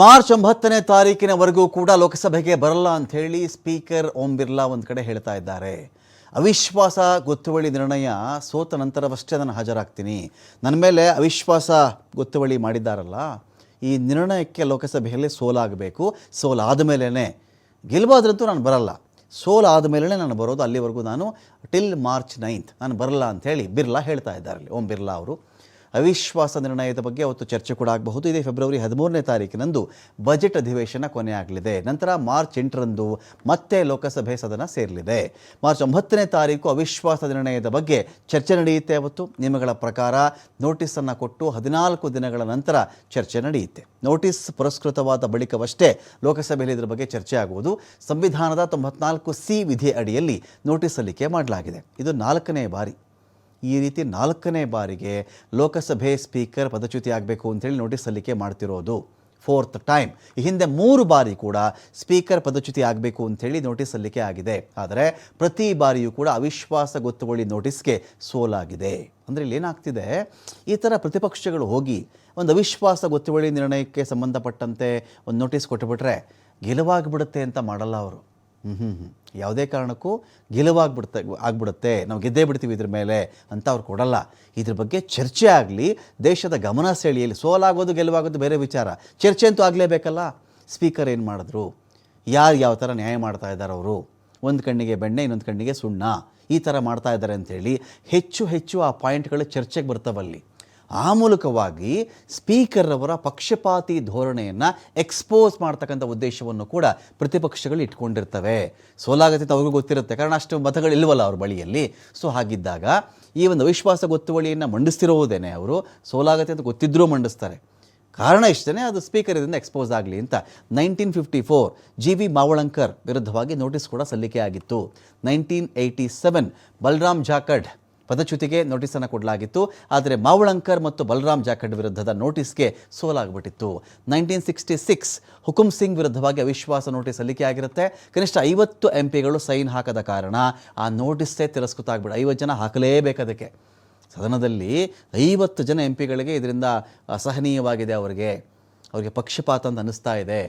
March ಒಂಬತ್ತನೇ ತಾರೀಕಿನವರೆಗೂ ಕೂಡ ಲೋಕಸಭೆಗೆ ಬರಲ್ಲ ಅಂತ ಹೇಳಿ ಸ್ಪೀಕರ್ ಓಂ ಬಿರ್ಲಾ ಒಂದು ಕಡೆ ಹೇಳ್ತಾ ಇದ್ದಾರೆ. ಅವಿಶ್ವಾಸ ಗೊತ್ತುವಳಿ ನಿರ್ಣಯ ಸೋತ ನಂತರವಷ್ಟೇ ನಾನು ಹಾಜರಾಗ್ತೀನಿ. ನನ್ನ ಮೇಲೆ ಅವಿಶ್ವಾಸ ಗೊತ್ತುವಳಿ ಮಾಡಿದ್ದಾರಲ್ಲ, ಈ ನಿರ್ಣಯಕ್ಕೆ ಲೋಕಸಭೆಯಲ್ಲಿ ಸೋಲಾಗಬೇಕು. ಸೋಲಾದ ಮೇಲೇ ನಾನು ಬರಲ್ಲ. ಸೋಲಾದ ಮೇಲೇ ನಾನು ಬರೋದು ಅಲ್ಲಿವರೆಗೂ ನಾನು ಟಿಲ್ ಮಾರ್ಚ್ ನೈನ್ತ್ ನಾನು ಬರಲ್ಲ ಅಂಥೇಳಿ ಬಿರ್ಲಾ ಹೇಳ್ತಾ ಇದ್ದಾರೆ ಓಂ ಬಿರ್ಲಾ ಅವರು. ಅವಿಶ್ವಾಸ ನಿರ್ಣಯದ ಬಗ್ಗೆ ಅವತ್ತು ಚರ್ಚೆ ಕೂಡ ಆಗಬಹುದು. ಇದೇ ಫೆಬ್ರವರಿ ಹದಿಮೂರನೇ ತಾರೀಕಿನಂದು ಬಜೆಟ್ ಅಧಿವೇಶನ ಕೊನೆಯಾಗಲಿದೆ. ನಂತರ ಮಾರ್ಚ್ ಎಂಟರಂದು ಮತ್ತೆ ಲೋಕಸಭೆ ಸದನ ಸೇರಲಿದೆ. ಮಾರ್ಚ್ ಒಂಬತ್ತನೇ ತಾರೀಕು ಅವಿಶ್ವಾಸ ನಿರ್ಣಯದ ಬಗ್ಗೆ ಚರ್ಚೆ ನಡೆಯುತ್ತೆ ಅವತ್ತು. ನಿಯಮಗಳ ಪ್ರಕಾರ ನೋಟಿಸನ್ನು ಕೊಟ್ಟು ಹದಿನಾಲ್ಕು ದಿನಗಳ ನಂತರ ಚರ್ಚೆ ನಡೆಯುತ್ತೆ. ನೋಟಿಸ್ ಪುರಸ್ಕೃತವಾದ ಬಳಿಕವಷ್ಟೇ ಲೋಕಸಭೆಯಲ್ಲಿ ಇದರ ಬಗ್ಗೆ ಚರ್ಚೆ ಆಗುವುದು. ಸಂವಿಧಾನದ ತೊಂಬತ್ನಾಲ್ಕು ಸಿ ವಿಧಿ ಅಡಿಯಲ್ಲಿ ನೋಟಿಸ್ ಸಲ್ಲಿಕೆ ಮಾಡಲಾಗಿದೆ. ಇದು ನಾಲ್ಕನೇ ಬಾರಿ. ಈ ರೀತಿ ನಾಲ್ಕನೇ ಬಾರಿಗೆ ಲೋಕಸಭೆ ಸ್ಪೀಕರ್ ಪದಚ್ಯುತಿ ಆಗಬೇಕು ಅಂತೇಳಿ ನೋಟಿಸ್ ಸಲ್ಲಿಕೆ ಮಾಡ್ತಿರೋದು. ಫೋರ್ತ್ ಟೈಮ್ ಈ ಹಿಂದೆ ಮೂರು ಬಾರಿ ಕೂಡ ಸ್ಪೀಕರ್ ಪದಚ್ಯುತಿ ಆಗಬೇಕು ಅಂಥೇಳಿ ನೋಟಿಸ್ ಸಲ್ಲಿಕೆ ಆಗಿದೆ. ಆದರೆ ಪ್ರತಿ ಬಾರಿಯೂ ಕೂಡ ಅವಿಶ್ವಾಸ ಗೊತ್ತುವಳಿ ನೋಟಿಸ್ಗೆ ಸೋಲಾಗಿದೆ. ಅಂದರೆ ಇಲ್ಲಿ ಏನಾಗ್ತಿದೆ? ಈ ಥರ ಪ್ರತಿಪಕ್ಷಗಳು ಹೋಗಿ ಒಂದು ಅವಿಶ್ವಾಸ ಗೊತ್ತುವಳಿ ನಿರ್ಣಯಕ್ಕೆ ಸಂಬಂಧಪಟ್ಟಂತೆ ಒಂದು ನೋಟಿಸ್ ಕೊಟ್ಟುಬಿಟ್ರೆ ಗೆಲುವಾಗಿಬಿಡುತ್ತೆ ಅಂತ ಮಾಡಲ್ಲ ಅವರು. ಹ್ಞೂ ಯಾವುದೇ ಕಾರಣಕ್ಕೂ ಗೆಲುವಾಗ್ಬಿಡುತ್ತೆ ಆಗ್ಬಿಡುತ್ತೆ. ನಾವು ಗೆದ್ದೇ ಬಿಡ್ತೀವಿ ಇದ್ರ ಮೇಲೆ ಅಂತ ಅವ್ರು ಕೊಡಲ್ಲ. ಇದ್ರ ಬಗ್ಗೆ ಚರ್ಚೆ ಆಗಲಿ, ದೇಶದ ಗಮನ ಸೆಳೆಯಲಿ, ಸೋಲಾಗೋದು ಗೆಲುವಾಗೋದು ಬೇರೆ ವಿಚಾರ. ಚರ್ಚೆ ಅಂತೂ ಆಗಲೇಬೇಕಲ್ಲ? ಸ್ಪೀಕರ್ ಏನು ಮಾಡಿದ್ರು? ಯಾರು ಯಾವ ಥರ ನ್ಯಾಯ ಮಾಡ್ತಾ ಇದ್ದಾರೆ ಅವರು? ಒಂದು ಕಣ್ಣಿಗೆ ಬೆಣ್ಣೆ, ಇನ್ನೊಂದು ಕಣ್ಣಿಗೆ ಸುಣ್ಣ. ಈ ಥರ ಮಾಡ್ತಾ ಇದ್ದಾರೆ ಅಂಥೇಳಿ ಹೆಚ್ಚು ಹೆಚ್ಚು ಆ ಪಾಯಿಂಟ್ಗಳು ಚರ್ಚೆಗೆ ಬರ್ತಾವಲ್ಲಿ. ಆ ಮೂಲಕವಾಗಿ ಸ್ಪೀಕರ್ ಅವರ ಪಕ್ಷಪಾತಿ ಧೋರಣೆಯನ್ನು ಎಕ್ಸ್ಪೋಸ್ ಮಾಡ್ತಕ್ಕಂಥ ಉದ್ದೇಶವನ್ನು ಕೂಡ ಪ್ರತಿಪಕ್ಷಗಳು ಇಟ್ಕೊಂಡಿರ್ತವೆ. ಸೋಲಾಗತಿ ಅವ್ರಿಗೂ ಗೊತ್ತಿರುತ್ತೆ. ಕಾರಣ ಅಷ್ಟು ಮತಗಳು ಇಲ್ವಲ್ಲ ಅವ್ರ ಬಳಿಯಲ್ಲಿ. ಸೊ, ಹಾಗಿದ್ದಾಗ ಈ ಒಂದು ಅವಿಶ್ವಾಸ ಗೊತ್ತುವಳಿಯನ್ನು ಮಂಡಿಸ್ತಿರುವುದೇನೆ ಅವರು. ಸೋಲಾಗತಿ ಅಂತ ಗೊತ್ತಿದ್ದರೂ ಮಂಡಿಸ್ತಾರೆ. ಕಾರಣ ಇಷ್ಟೇ ಅದು ಸ್ಪೀಕರ್ ಇದರಿಂದ ಎಕ್ಸ್ಪೋಸ್ ಆಗಲಿ ಅಂತ. Nineteen fifty four G V Mavalankar ವಿರುದ್ಧವಾಗಿ ನೋಟಿಸ್ ಕೂಡ ಸಲ್ಲಿಕೆ ಆಗಿತ್ತು. Nineteen eighty seven Balram Jakhar ಪದಚ್ಯುತಿಗೆ ನೋಟಿಸನ್ನು ಕೊಡಲಾಗಿತ್ತು, ಆದರೆ ಮಾವಳಂಕರ್ ಮತ್ತು ಬಲರಾಮ್ ಜಾಖಡ್ ವಿರುದ್ಧದ ನೋಟಿಸ್ಗೆ ಸೋಲಾಗ್ಬಿಟ್ಟಿತ್ತು. Nineteen sixty six Hukum Singh ವಿರುದ್ಧವಾಗಿ ಅವಿಶ್ವಾಸ ನೋಟಿಸ್ ಸಲ್ಲಿಕೆಯಾಗಿರುತ್ತೆ ಕನಿಷ್ಠ ಐವತ್ತು ಎಂ ಪಿಗಳು ಸೈನ್ ಹಾಕದ ಕಾರಣ ಆ ನೋಟಿಸ್ಸೇ ತಿರಸ್ಕೃತ ಆಗ್ಬಿಡ ಐವತ್ತು ಜನ ಹಾಕಲೇಬೇಕು ಅದಕ್ಕೆ. ಸದನದಲ್ಲಿ ಐವತ್ತು ಜನ ಎಂ ಪಿಗಳಿಗೆ ಇದರಿಂದ ಅಸಹನೀಯವಾಗಿದೆ ಅವರಿಗೆ. ಅವರಿಗೆ ಪಕ್ಷಪಾತ ಅಂತ ಅನ್ನಿಸ್ತಾ ಇದೆ.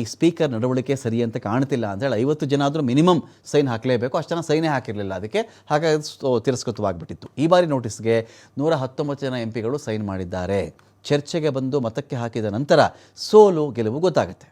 ಈ ಸ್ಪೀಕರ್ ನಡವಳಿಕೆ ಸರಿ ಅಂತ ಕಾಣ್ತಿಲ್ಲ ಅಂತೇಳಿ ಐವತ್ತು ಜನ ಆದರೂ ಮಿನಿಮಮ್ ಸೈನ್ ಹಾಕಲೇಬೇಕು. ಅಷ್ಟು ಜನ ಸೈನೇ ಹಾಕಿರಲಿಲ್ಲ ಅದಕ್ಕೆ. ಹಾಗಾಗಿ ತಿರಸ್ಕೃತವಾಗಿಬಿಟ್ಟಿತ್ತು. ಈ ಬಾರಿ ನೋಟಿಸ್ಗೆ ನೂರ ಹತ್ತೊಂಬತ್ತು ಜನ ಎಂ ಪಿಗಳು ಸೈನ್ ಮಾಡಿದ್ದಾರೆ. ಚರ್ಚೆಗೆ ಬಂದು ಮತಕ್ಕೆ ಹಾಕಿದ ನಂತರ ಸೋಲು ಗೆಲುವು ಗೊತ್ತಾಗುತ್ತೆ.